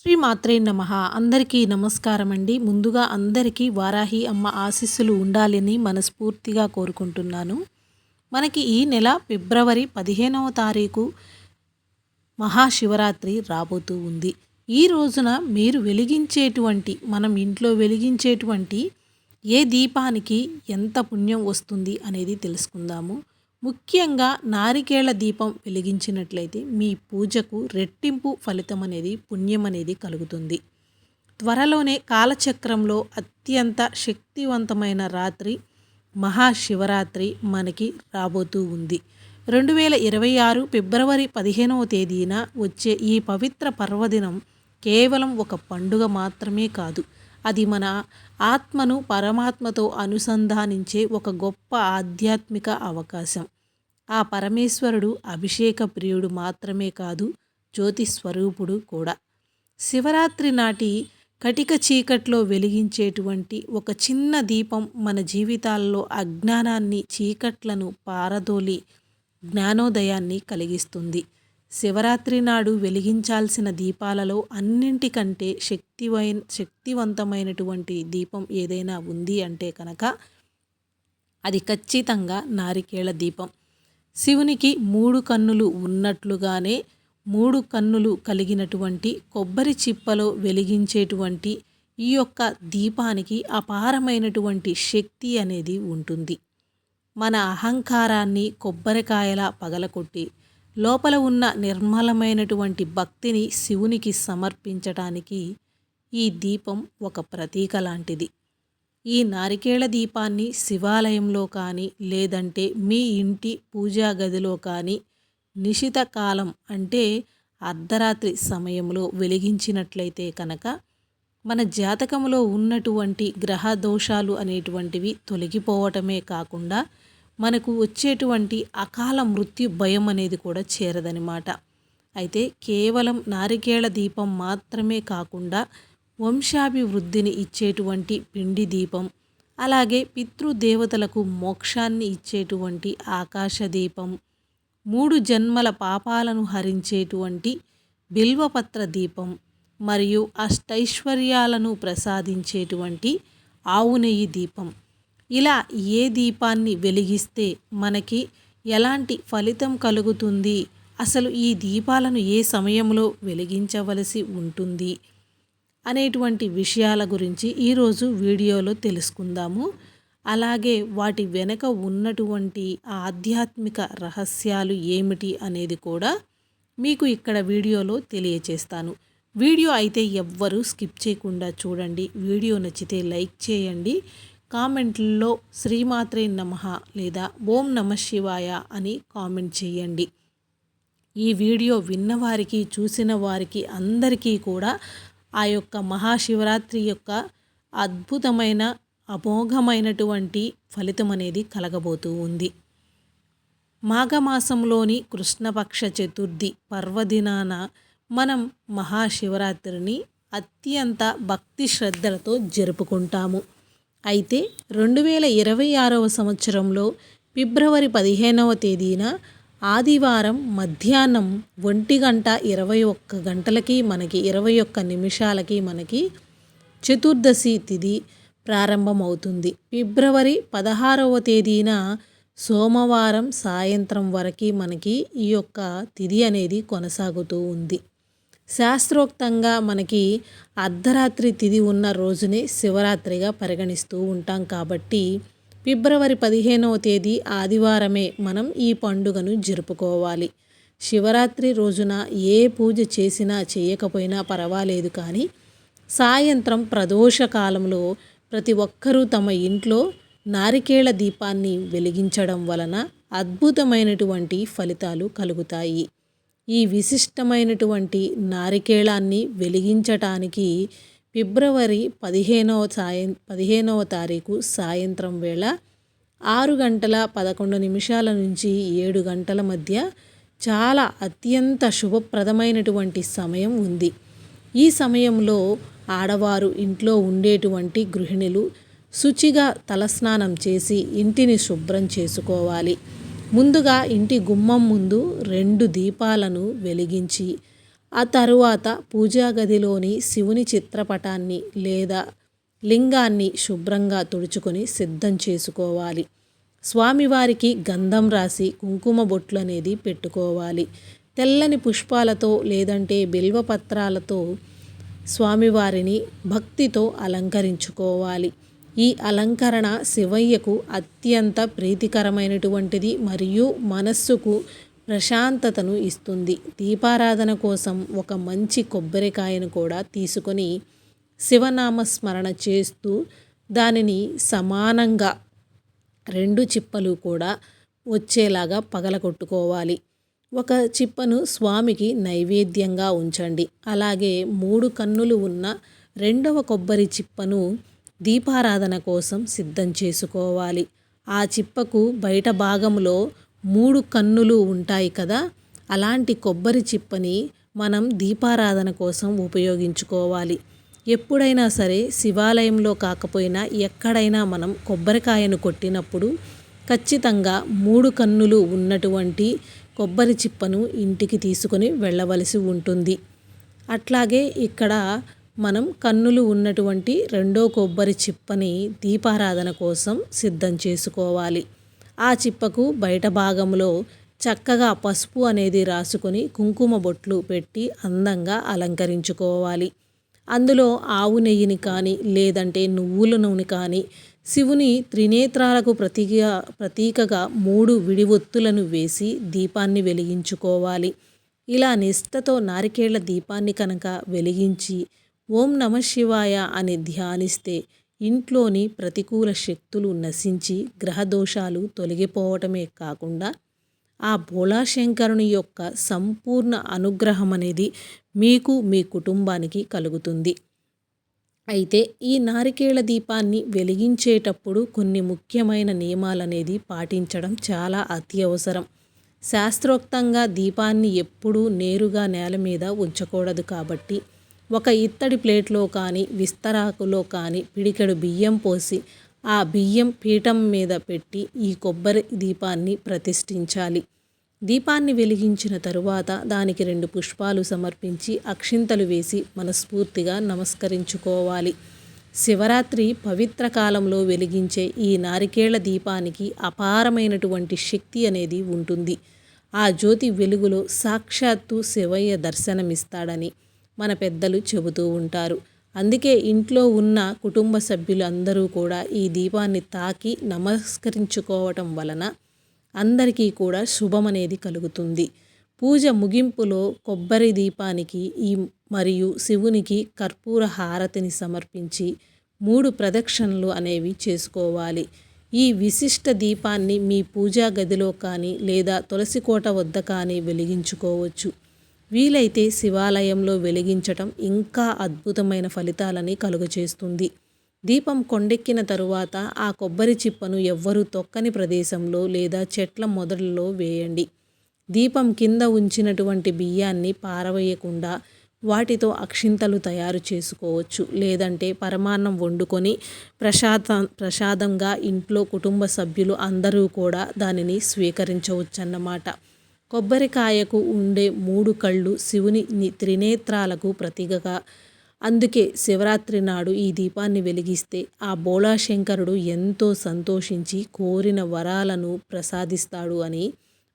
శ్రీ మాత్రే నమ. అందరికీ నమస్కారం అండి ముందుగా అందరికీ వారాహి అమ్మ ఆశీస్సులు ఉండాలని మనస్ఫూర్తిగా కోరుకుంటున్నాను. మనకి ఈ నెల ఫిబ్రవరి పదిహేనవ తారీఖు మహాశివరాత్రి రాబోతూ ఉంది. ఈ రోజున మీరు వెలిగించేటువంటి మనం ఇంట్లో వెలిగించేటువంటి ఏ దీపానికి ఎంత పుణ్యం వస్తుంది అనేది తెలుసుకుందాము. ముఖ్యంగా నారికేళ దీపం వెలిగించినట్లయితే మీ పూజకు రెట్టింపు ఫలితం అనేది పుణ్యం అనేది కలుగుతుంది. త్వరలోనే కాలచక్రంలో అత్యంత శక్తివంతమైన రాత్రి మహాశివరాత్రి మనకి రాబోతూ ఉంది. రెండు వేల ఇరవై ఆరు ఫిబ్రవరి పదిహేనవ తేదీన వచ్చే ఈ పవిత్ర పర్వదినం కేవలం ఒక పండుగ మాత్రమే కాదు అది మన ఆత్మను పరమాత్మతో అనుసంధానించే ఒక గొప్ప ఆధ్యాత్మిక అవకాశం. ఆ పరమేశ్వరుడు అభిషేక ప్రియుడు మాత్రమే కాదు జ్యోతి స్వరూపుడు కూడా. శివరాత్రి నాటి కటిక చీకట్లో వెలిగించేటువంటి ఒక చిన్న దీపం మన జీవితాల్లో అజ్ఞానాన్ని చీకట్లను పారదోలి జ్ఞానోదయాన్ని కలిగిస్తుంది. శివరాత్రి నాడు వెలిగించాల్సిన దీపాలలో అన్నింటికంటే శక్తివై శక్తివంతమైనటువంటి దీపం ఏదైనా ఉంది అంటే కనుక అది ఖచ్చితంగా నారికేళ దీపం. శివునికి మూడు కన్నులు ఉన్నట్లుగానే మూడు కన్నులు కలిగినటువంటి కొబ్బరి చిప్పలో వెలిగించేటువంటి ఈ యొక్క దీపానికి అపారమైనటువంటి శక్తి అనేది ఉంటుంది. మన అహంకారాన్ని కొబ్బరికాయలా పగలకొట్టి లోపల ఉన్న నిర్మలమైనటువంటి భక్తిని శివునికి సమర్పించటానికి ఈ దీపం ఒక ప్రతీక లాంటిది. ఈ నారికేళ దీపాన్ని శివాలయంలో కానీ లేదంటే మీ ఇంటి పూజా గదిలో కానీ నిశిత కాలం అంటే అర్ధరాత్రి సమయంలో వెలిగించినట్లయితే కనుక మన జాతకంలో ఉన్నటువంటి గ్రహ దోషాలు అనేటువంటివి తొలగిపోవటమే కాకుండా మనకు వచ్చేటువంటి అకాల మృత్యు భయం అనేది కూడా చేరదనమాట అయితే కేవలం నారికేళ దీపం మాత్రమే కాకుండా వంశాభివృద్ధిని ఇచ్చేటువంటి పిండి దీపం అలాగే పితృదేవతలకు మోక్షాన్ని ఇచ్చేటువంటి ఆకాశ దీపం మూడు జన్మల పాపాలను హరించేటువంటి బిల్వపత్ర దీపం మరియు అష్టైశ్వర్యాలను ప్రసాదించేటువంటి ఆవు నెయ్యి దీపం ఇలా ఏ దీపాన్ని వెలిగిస్తే మనకి ఎలాంటి ఫలితం కలుగుతుంది? అసలు ఈ దీపాలను ఏ సమయంలో వెలిగించవలసి ఉంటుంది? అనేటువంటి విషయాల గురించి ఈరోజు వీడియోలో తెలుసుకుందాము. అలాగే వాటి వెనక ఉన్నటువంటి ఆధ్యాత్మిక రహస్యాలు ఏమిటి అనేది కూడా మీకు ఇక్కడ వీడియోలో తెలియచేస్తాను. వీడియో అయితే ఎవ్వరూ స్కిప్ చేయకుండా చూడండి. వీడియో నచ్చితే లైక్ చేయండి. కామెంట్లలో శ్రీమాత్రే నమ లేదా ఓం నమ శివాయ అని కామెంట్ చేయండి. ఈ వీడియో విన్నవారికి చూసిన వారికి అందరికీ కూడా ఆ యొక్క మహాశివరాత్రి యొక్క అద్భుతమైన అమోఘమైనటువంటి ఫలితం అనేది కలగబోతూ ఉంది. మాఘమాసంలోని కృష్ణపక్ష చతుర్థి పర్వదినాన మనం మహాశివరాత్రిని అత్యంత భక్తి శ్రద్ధలతో జరుపుకుంటాము. అయితే రెండు వేల ఇరవై ఆరవ సంవత్సరంలో ఫిబ్రవరి పదిహేనవ తేదీన ఆదివారం మధ్యాహ్నం ఒంటి గంట ఇరవై ఒక్క గంటలకి మనకి ఇరవై ఒక్క నిమిషాలకి మనకి చతుర్దశి తిథి ప్రారంభమవుతుంది. ఫిబ్రవరి పదహారవ తేదీన సోమవారం సాయంత్రం వరకు మనకి ఈ యొక్క తిథి అనేది కొనసాగుతూ ఉంది. శాస్త్రోక్తంగా మనకి అర్ధరాత్రి తిథి ఉన్న రోజునే శివరాత్రిగా పరిగణిస్తూ ఉంటాం కాబట్టి ఫిబ్రవరి పదిహేనవ తేదీ ఆదివారమే మనం ఈ పండుగను జరుపుకోవాలి. శివరాత్రి రోజున ఏ పూజ చేసినా చేయకపోయినా పర్వాలేదు కానీ సాయంత్రం ప్రదోష కాలంలో ప్రతి ఒక్కరూ తమ ఇంట్లో నారికేళ దీపాన్ని వెలిగించడం వలన అద్భుతమైనటువంటి ఫలితాలు కలుగుతాయి. ఈ విశిష్టమైనటువంటి నారికేళాన్ని వెలిగించటానికి ఫిబ్రవరి పదిహేనవ సాయం పదిహేనవ తారీఖు సాయంత్రం వేళ ఆరు గంటల పదకొండు నిమిషాల నుంచి ఏడు గంటల మధ్య చాలా అత్యంత శుభప్రదమైనటువంటి సమయం ఉంది. ఈ సమయంలో ఆడవారు ఇంట్లో ఉండేటువంటి గృహిణులు శుచిగా తలస్నానం చేసి ఇంటిని శుభ్రం చేసుకోవాలి. ముందుగా ఇంటి గుమ్మం ముందు రెండు దీపాలను వెలిగించి ఆ తరువాత పూజా గదిలోని శివుని చిత్రపటాన్ని లేదా లింగాన్ని శుభ్రంగా తుడుచుకొని సిద్ధం చేసుకోవాలి. స్వామివారికి గంధం రాసి కుంకుమ బొట్లు అనేది పెట్టుకోవాలి. తెల్లని పుష్పాలతో లేదంటే బిల్వపత్రాలతో స్వామివారిని భక్తితో అలంకరించుకోవాలి. ఈ అలంకరణ శివయ్యకు అత్యంత ప్రీతికరమైనటువంటిది మరియు మనస్సుకు ప్రశాంతతను ఇస్తుంది. దీపారాధన కోసం ఒక మంచి కొబ్బరికాయను కూడా తీసుకొని శివనామస్మరణ చేస్తూ దానిని సమానంగా రెండు చిప్పలు కూడా వచ్చేలాగా పగలగొట్టుకోవాలి. ఒక చిప్పను స్వామికి నైవేద్యంగా ఉంచండి. అలాగే మూడు కన్నులు ఉన్న రెండవ కొబ్బరి చిప్పను దీపారాధన కోసం సిద్ధం చేసుకోవాలి. ఆ చిప్పకు బయట భాగంలో మూడు కన్నులు ఉంటాయి కదా అలాంటి కొబ్బరి చిప్పని మనం దీపారాధన కోసం ఉపయోగించుకోవాలి. ఎప్పుడైనా సరే శివాలయంలో కాకపోయినా ఎక్కడైనా మనం కొబ్బరికాయను కొట్టినప్పుడు ఖచ్చితంగా మూడు కన్నులు ఉన్నటువంటి కొబ్బరి చిప్పను ఇంటికి తీసుకొని వెళ్ళవలసి ఉంటుంది. అట్లాగే ఇక్కడ మనం కన్నులు ఉన్నటువంటి రెండో కొబ్బరి చిప్పని దీపారాధన కోసం సిద్ధం చేసుకోవాలి. ఆ చిప్పకు బయట భాగంలో చక్కగా పసుపు అనేది రాసుకొని కుంకుమ బొట్లు పెట్టి అందంగా అలంకరించుకోవాలి. అందులో ఆవు నెయ్యిని కానీ లేదంటే నువ్వుల నూనె కానీ శివుని త్రినేత్రాలకు ప్రతీక ప్రతీకగా మూడు విడివొత్తులను వేసి దీపాన్ని వెలిగించుకోవాలి. ఇలా నిష్టతో నారికేళ్ళ దీపాన్ని కనుక వెలిగించి ఓం నమ శివాయ అని ధ్యానిస్తే ఇంట్లోని ప్రతికూల శక్తులు నశించి గ్రహదోషాలు తొలగిపోవటమే కాకుండా ఆ భోళాశంకరుని యొక్క సంపూర్ణ అనుగ్రహం అనేది మీకు మీ కుటుంబానికి కలుగుతుంది. అయితే ఈ నారికేళ దీపాన్ని వెలిగించేటప్పుడు కొన్ని ముఖ్యమైన నియమాలనేది పాటించడం చాలా అత్యవసరం. శాస్త్రోక్తంగా దీపాన్ని ఎప్పుడూ నేరుగా నేల మీద ఉంచకూడదు కాబట్టి ఒక ఇత్తడి ప్లేట్లో కానీ విస్తరాకులో కానీ పిడికెడు బియ్యం పోసి ఆ బియ్యం పీఠం మీద పెట్టి ఈ కొబ్బరి దీపాన్ని ప్రతిష్ఠించాలి. దీపాన్ని వెలిగించిన తరువాత దానికి రెండు పుష్పాలు సమర్పించి అక్షింతలు వేసి మనస్ఫూర్తిగా నమస్కరించుకోవాలి. శివరాత్రి పవిత్ర కాలంలో వెలిగించే ఈ నారికేళ్ళ దీపానికి అపారమైనటువంటి శక్తి అనేది ఉంటుంది. ఆ జ్యోతి వెలుగులో సాక్షాత్తు శివయ్య దర్శనమిస్తాడని మన పెద్దలు చెబుతూ ఉంటారు. అందుకే ఇంట్లో ఉన్న కుటుంబ సభ్యులు అందరూ కూడా ఈ దీపాన్ని తాకి నమస్కరించుకోవటం వలన అందరికీ కూడా శుభం అనేది కలుగుతుంది. పూజ ముగింపులో కొబ్బరి దీపానికి ఈ మరియు శివునికి కర్పూర హారతిని సమర్పించి మూడు ప్రదక్షిణలు అనేవి చేసుకోవాలి. ఈ విశిష్ట దీపాన్ని మీ పూజా గదిలో కానీ లేదా తులసి కోట వద్ద కానీ వెలిగించుకోవచ్చు. వీలైతే శివాలయంలో వెలిగించటం ఇంకా అద్భుతమైన ఫలితాలని కలుగచేస్తుంది. దీపం కొండెక్కిన తరువాత ఆ కొబ్బరి చిప్పను ఎవ్వరూ తొక్కని ప్రదేశంలో లేదా చెట్ల మొదలలో వేయండి. దీపం కింద ఉంచినటువంటి బియ్యాన్ని పారవేయకుండా వాటితో అక్షింతలు తయారు చేసుకోవచ్చు. లేదంటే పరమాన్నం వండుకొని ప్రసాద ప్రసాదంగా ఇంట్లో కుటుంబ సభ్యులు అందరూ కూడా దానిని స్వీకరించవచ్చన్నమాట. కొబ్బరికాయకు ఉండే మూడు కళ్ళు శివుని త్రినేత్రాలకు ప్రతీకగా. అందుకే శివరాత్రి నాడు ఈ దీపాన్ని వెలిగిస్తే ఆ బోళాశంకరుడు ఎంతో సంతోషించి కోరిన వరాలను ప్రసాదిస్తాడు అని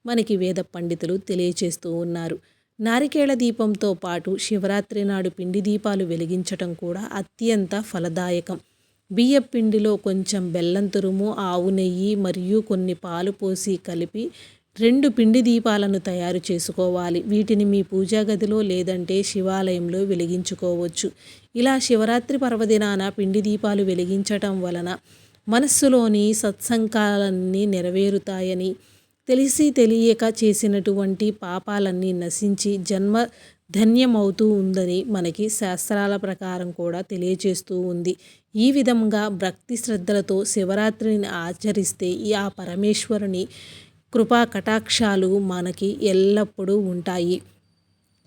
మనకి వేద పండితులు తెలియచేస్తూ ఉన్నారు. నారికేళ దీపంతో పాటు శివరాత్రి నాడు పిండి దీపాలు వెలిగించటం కూడా అత్యంత ఫలదాయకం. బియ్య పిండిలో కొంచెం బెల్లం తురుము ఆవు నెయ్యి మరియు కొన్ని పాలు పోసి కలిపి రెండు పిండి దీపాలను తయారు చేసుకోవాలి. వీటిని మీ పూజా గదిలో లేదంటే శివాలయంలో వెలిగించుకోవచ్చు. ఇలా శివరాత్రి పర్వదినాన పిండి దీపాలు వెలిగించటం వలన మనస్సులోని సత్సంకాలన్నీ నెరవేరుతాయని తెలిసి తెలియక చేసినటువంటి పాపాలన్నీ నశించి జన్మ ధన్యమవుతూ ఉందని మనకి శాస్త్రాల ప్రకారం కూడా తెలియజేస్తూ ఉంది. ఈ విధంగా భక్తి శ్రద్ధలతో శివరాత్రిని ఆచరిస్తే ఈ ఆ పరమేశ్వరుని కృపా కటాక్షాలు మనకి ఎల్లప్పుడూ ఉంటాయి.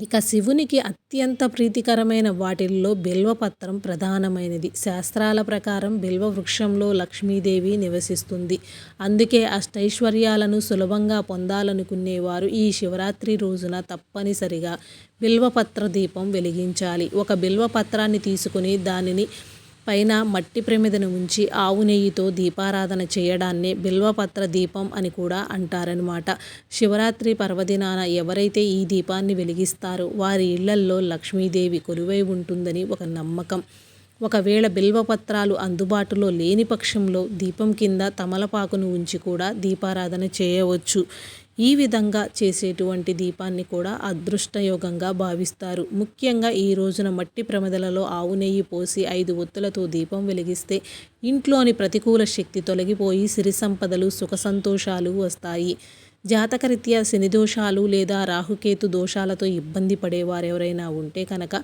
ఇక శివునికి అత్యంత ప్రీతికరమైన వాటిల్లో బిల్వపత్రం ప్రధానమైనది. శాస్త్రాల ప్రకారం బిల్వ వృక్షంలో లక్ష్మీదేవి నివసిస్తుంది. అందుకే అష్టైశ్వర్యాలను సులభంగా పొందాలనుకునేవారు ఈ శివరాత్రి రోజున తప్పనిసరిగా బిల్వపత్ర దీపం వెలిగించాలి. ఒక బిల్వపత్రాన్ని తీసుకుని దానిని పైన మట్టి ప్రమిదను ఉంచి ఆవు నెయ్యితో దీపారాధన చేయడాన్నే బిల్వపత్ర దీపం అని కూడా అంటారనమాట శివరాత్రి పర్వదినాన ఎవరైతే ఈ దీపాన్ని వెలిగిస్తారో వారి ఇళ్ళల్లో లక్ష్మీదేవి కొలువై ఉంటుందని ఒక నమ్మకం. ఒకవేళ బిల్వపత్రాలు అందుబాటులో లేని పక్షంలో దీపం కింద తమలపాకును ఉంచి కూడా దీపారాధన చేయవచ్చు. ఈ విధంగా చేసేటువంటి దీపాన్ని కూడా అదృష్టయోగంగా భావిస్తారు. ముఖ్యంగా ఈ రోజున మట్టి ప్రమదలలో ఆవు నెయ్యి పోసి ఐదు ఒత్తులతో దీపం వెలిగిస్తే ఇంట్లోని ప్రతికూల శక్తి తొలగిపోయి సిరి సంపదలు సుఖ సంతోషాలు వస్తాయి. జాతకరీత్యా శని దోషాలు లేదా రాహుకేతు దోషాలతో ఇబ్బంది పడేవారు ఎవరైనా ఉంటే కనుక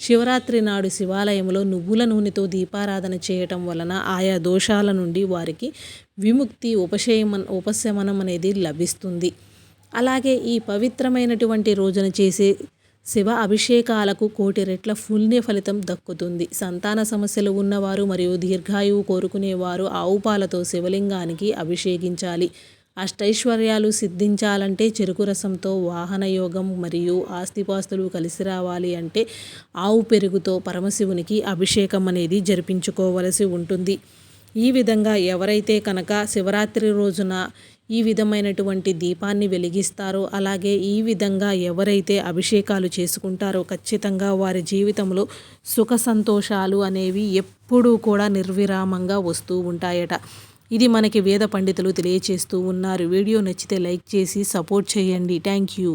శివరాత్రి నాడు శివాలయంలో నువ్వుల నూనెతో దీపారాధన చేయటం వలన ఆయా దోషాల నుండి వారికి విముక్తి ఉపశమ ఉపశమనం అనేది లభిస్తుంది. అలాగే ఈ పవిత్రమైనటువంటి రోజున చేసే శివ అభిషేకాలకు కోటి రెట్ల పుణ్య ఫలితం దక్కుతుంది. సంతాన సమస్యలు ఉన్నవారు మరియు దీర్ఘాయువు కోరుకునేవారు ఆవు పాలతో శివలింగానికి అభిషేకించాలి. అష్టైశ్వర్యాలు సిద్ధించాలంటే చెరుకు రసంతో వాహన యోగం మరియు ఆస్తిపాస్తులు కలిసి రావాలి అంటే ఆవు పెరుగుతో పరమశివునికి అభిషేకం అనేది జరిపించుకోవలసి ఉంటుంది. ఈ విధంగా ఎవరైతే కనుక శివరాత్రి రోజున ఈ విధమైనటువంటి దీపాన్ని వెలిగిస్తారో అలాగే ఈ విధంగా ఎవరైతే అభిషేకాలు చేసుకుంటారో ఖచ్చితంగా వారి జీవితంలో సుఖ సంతోషాలు అనేవి ఎప్పుడూ కూడా నిర్విరామంగా వస్తూ ఉంటాయట. ఇది మనకి వేద పండితులు తెలియచేస్తూ ఉన్నారు. వీడియో నచ్చితే లైక్ చేసి సపోర్ట్ చేయండి. Thank you.